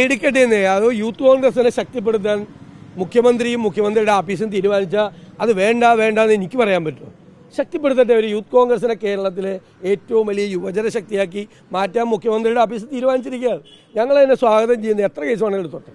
എടുക്കട്ടെ എന്നേ അത് യൂത്ത് കോൺഗ്രസിനെ ശക്തിപ്പെടുത്താൻ മുഖ്യമന്ത്രിയും മുഖ്യമന്ത്രിയുടെ ഓഫീസും തീരുമാനിച്ചാൽ അത് വേണ്ട വേണ്ട എന്ന് എനിക്ക് പറയാൻ പറ്റും ശക്തിപ്പെടുത്തട്ടെ ഒരു യൂത്ത് കോൺഗ്രസിനെ കേരളത്തിലെ ഏറ്റവും വലിയ യുവജന ശക്തിയാക്കി മാറ്റാൻ മുഖ്യമന്ത്രിയുടെ ഓഫീസ് തീരുമാനിച്ചിരിക്കുകയാണ്. ഞങ്ങൾ അതിനെ സ്വാഗതം ചെയ്യുന്ന എത്ര കേസ് വേണമെങ്കിലും എടുത്തോട്ടെ.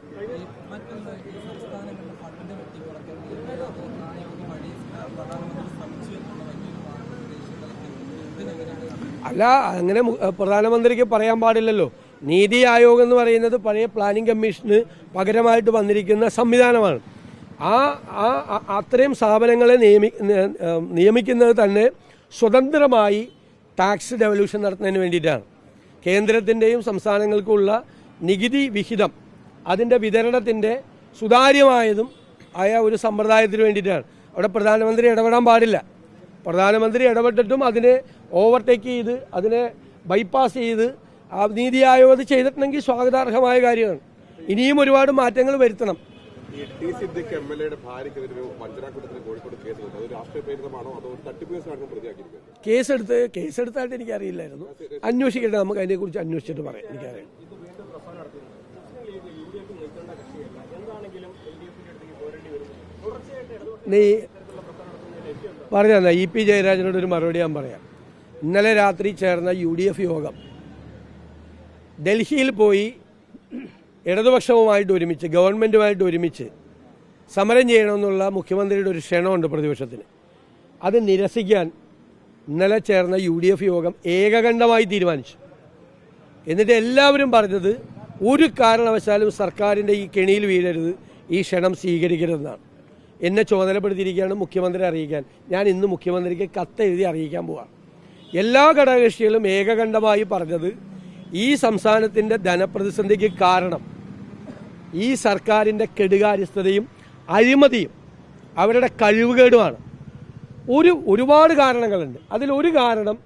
അല്ല അങ്ങനെ പ്രധാനമന്ത്രിക്ക് പറയാൻ പാടില്ലല്ലോ. നീതി ആയോഗ് എന്ന് പറയുന്നത് പഴയ പ്ലാനിംഗ് കമ്മീഷന് പകരമായിട്ട് വന്നിരിക്കുന്ന സംവിധാനമാണ്. ആ ആ- അത്രയും സ്ഥാപനങ്ങളെ നിയമി നിയമിക്കുന്നത് തന്നെ സ്വതന്ത്രമായി ടാക്സ് ഡെവല്യൂഷൻ നടത്തുന്നതിന് വേണ്ടിയിട്ടാണ്. കേന്ദ്രത്തിന്റെയും സംസ്ഥാനങ്ങൾക്കുള്ള നികുതി വിഹിതം അതിന്റെ വിതരണത്തിന്റെ സുതാര്യമായതും ആയ ഒരു സമ്പ്രദായത്തിന് വേണ്ടിയിട്ടാണ്. അവിടെ പ്രധാനമന്ത്രി ഇടപെടാൻ പാടില്ല. പ്രധാനമന്ത്രി ഇടപെട്ടിട്ടും അതിനെ ഓവർടേക്ക് ചെയ്ത് അതിനെ ബൈപ്പാസ് ചെയ്ത് ആ നീതി ആയോഗ് അത് ചെയ്തിട്ടുണ്ടെങ്കിൽ സ്വാഗതാർഹമായ കാര്യമാണ്. ഇനിയും ഒരുപാട് മാറ്റങ്ങൾ വരുത്തണം. ടി സിദ്ദിഖ് എം എൽ എയുടെ ഭാര്യയ്ക്കെതിരെ ഒരു വഞ്ചനാക്കുറ്റത്തിന് കോഴിക്കോട് കേസ് കൊടുത്തു അത് രാഷ്ട്രീയ പ്രേരിതമാണോ അതോ ഒരു തട്ടിപ്പ് കേസാണ് പ്രതിയാക്കിയിരിക്കുന്നത് കേസെടുത്ത് കേസെടുത്തായിട്ട് എനിക്കറിയില്ലായിരുന്നു. അന്വേഷിക്കട്ടെ നമുക്ക് അതിനെക്കുറിച്ച് അന്വേഷിച്ചിട്ട് പറയാം എനിക്കറിയാം. നീ പറഞ്ഞ ഇ പി ജയരാജനോട് ഒരു മറുപടി ഞാൻ പറയാം. ഇന്നലെ രാത്രി ചേർന്ന യു ഡി എഫ് യോഗം ഡൽഹിയിൽ പോയി ഇടതുപക്ഷവുമായിട്ട് ഒരുമിച്ച് ഗവൺമെന്റുമായിട്ട് ഒരുമിച്ച് സമരം ചെയ്യണമെന്നുള്ള മുഖ്യമന്ത്രിയുടെ ഒരു ക്ഷണമുണ്ട് പ്രതിപക്ഷത്തിന്. അത് നിരസിക്കാൻ ഇന്നലെ ചേർന്ന യു ഡി എഫ് യോഗം ഏകകണ്ഠമായി തീരുമാനിച്ചു. എന്നിട്ട് എല്ലാവരും പറഞ്ഞത് ഒരു കാരണവശാലും സർക്കാരിന്റെ ഈ കെണിയിൽ വീഴരുത് ഈ ക്ഷണം സ്വീകരിക്കരുതെന്നാണ്. എന്നെ ചുമതലപ്പെടുത്തിയിരിക്കുകയാണ് മുഖ്യമന്ത്രി അറിയിക്കാൻ. ഞാൻ ഇന്ന് മുഖ്യമന്ത്രിക്ക് കത്ത് എഴുതി അറിയിക്കാൻ പോവാണ് എല്ലാ ഘടകകക്ഷികളും ഏകകണ്ഠമായി പറഞ്ഞത് ഈ സംസ്ഥാനത്തിന്റെ ധനപ്രതിസന്ധിക്ക് കാരണം ഈ സർക്കാരിന്റെ കെടുകാര്യസ്ഥതയും അഴിമതിയും അവരുടെ കഴിവുകേടുമാണ്. ഒരു ഒരുപാട് കാരണങ്ങളുണ്ട്. അതിലൊരു കാരണം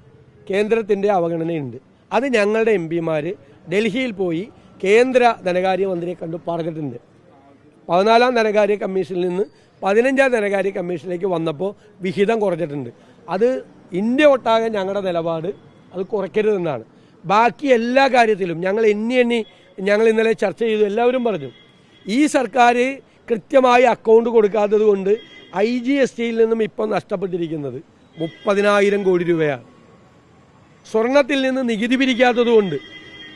കേന്ദ്രത്തിന്റെ അവഗണനയുണ്ട്. അത് ഞങ്ങളുടെ എം പിമാർ ഡൽഹിയിൽ പോയി കേന്ദ്ര ധനകാര്യമന്ത്രിയെ കണ്ടു പറഞ്ഞിട്ടുണ്ട്. പതിനാലാം ധനകാര്യ കമ്മീഷനിൽ നിന്ന് പതിനഞ്ചാം ധനകാര്യ കമ്മീഷനിലേക്ക് വന്നപ്പോൾ വിഹിതം കുറഞ്ഞിട്ടുണ്ട്. അത് ഇന്ത്യ ഒട്ടാകെ ഞങ്ങളുടെ നിലപാട് അത് കുറയ്ക്കരുതെന്നാണ്. ബാക്കി എല്ലാ കാര്യത്തിലും ഞങ്ങൾ എണ്ണി എണ്ണി ഞങ്ങൾ ഇന്നലെ ചർച്ച ചെയ്തു എല്ലാവരും പറഞ്ഞു. ഈ സർക്കാർ കൃത്യമായി അക്കൗണ്ട് കൊടുക്കാത്തത് കൊണ്ട് ഐ ജി എസ് ടിയിൽ നിന്നും ഇപ്പം നഷ്ടപ്പെട്ടിരിക്കുന്നത് മുപ്പതിനായിരം കോടി രൂപയാണ്. സ്വർണത്തിൽ നിന്ന് നികുതി പിരിക്കാത്തതുകൊണ്ട്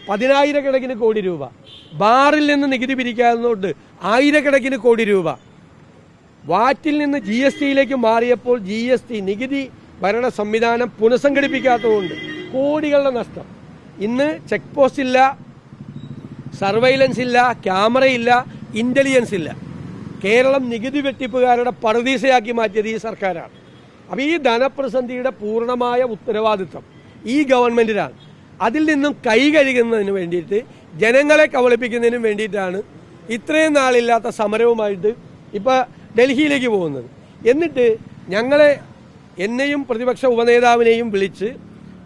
പതിനായിരക്കണക്കിന് കോടി രൂപ. ബാറിൽ നിന്ന് നികുതി പിരിക്കാത്തതുകൊണ്ട് ആയിരക്കണക്കിന് കോടി രൂപ. വാറ്റിൽ നിന്ന് ജി എസ് ടിയിലേക്ക് മാറിയപ്പോൾ ജി എസ് ടി നികുതി ഭരണ സംവിധാനം പുനഃസംഘടിപ്പിക്കാത്തതുകൊണ്ട് കോടികളുടെ നഷ്ടം. ഇന്ന് ചെക്ക് പോസ്റ്റ് ഇല്ല സർവൈലൻസ് ഇല്ല ക്യാമറയില്ല ഇന്റലിജൻസ് ഇല്ല. കേരളം നികുതി വെട്ടിപ്പുകാരുടെ പറുദീസയാക്കി മാറ്റിയത് ഈ സർക്കാരാണ്. അപ്പോൾ ഈ ധനപ്രതിസന്ധിയുടെ പൂർണമായ ഉത്തരവാദിത്വം ഈ ഗവൺമെന്റിനാണ് അതിൽ നിന്നും കൈ കഴുകുന്നതിന് വേണ്ടിയിട്ട് ജനങ്ങളെ കബളിപ്പിക്കുന്നതിനും വേണ്ടിയിട്ടാണ് ഇത്രയും നാളില്ലാത്ത സമരവുമായിട്ട് ഇപ്പോൾ ഡൽഹിയിലേക്ക് പോകുന്നത്. എന്നിട്ട് ഞങ്ങളെ എന്നെയും പ്രതിപക്ഷ ഉപനേതാവിനെയും വിളിച്ച്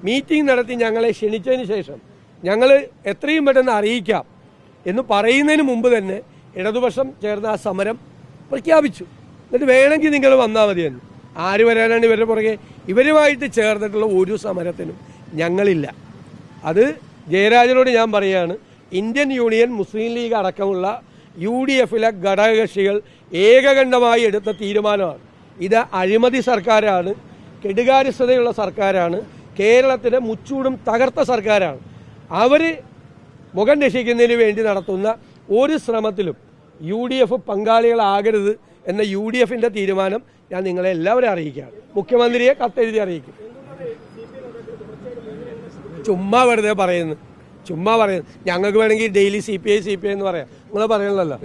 മീറ്റിംഗ് നടത്തി ഞങ്ങളെ ക്ഷണിച്ചതിന് ശേഷം ഞങ്ങൾ എത്രയും പെട്ടെന്ന് അറിയിക്കാം എന്ന് പറയുന്നതിന് മുമ്പ് തന്നെ ഇടതുപക്ഷം ചേർന്ന ആ സമരം പ്രഖ്യാപിച്ചു. എന്നിട്ട് വേണമെങ്കിൽ നിങ്ങൾ വന്നാൽ മതിയെന്ന് ആര് വരാനാണ് ഇവരുടെ പുറകെ? ഇവരുമായിട്ട് ചേർന്നിട്ടുള്ള ഒരു സമരത്തിനും ഞങ്ങളില്ല. അത് ജയരാജനോട് ഞാൻ പറയുകയാണ് ഇന്ത്യൻ യൂണിയൻ മുസ്ലിം ലീഗ് അടക്കമുള്ള യു ഡി എഫിലെ ഘടകകക്ഷികൾ ഏകകണ്ഠമായി എടുത്ത തീരുമാനമാണ്. ഇത് അഴിമതി സർക്കാരാണ് കെടുകാര്യസ്ഥതയുള്ള സർക്കാരാണ് കേരളത്തിലെ മുച്ചൂടും തകർത്ത സർക്കാരാണ്. അവർ മുഖം രക്ഷിക്കുന്നതിന് വേണ്ടി നടത്തുന്ന ഒരു ശ്രമത്തിലും യു ഡി എഫ് പങ്കാളികളാകരുത് എന്ന യു ഡി എഫിന്റെ തീരുമാനം ഞാൻ നിങ്ങളെ എല്ലാവരും അറിയിക്കുകയാണ്. മുഖ്യമന്ത്രിയെ കത്തെഴുതി അറിയിക്കും. ചുമ്മാ വെറുതെ പറയുന്നു. ചുമ്മാ പറയുന്നത് ഞങ്ങൾക്ക് വേണമെങ്കിൽ daily C P I C P I എന്ന് പറയാം. നിങ്ങൾ പറയണല്ലോ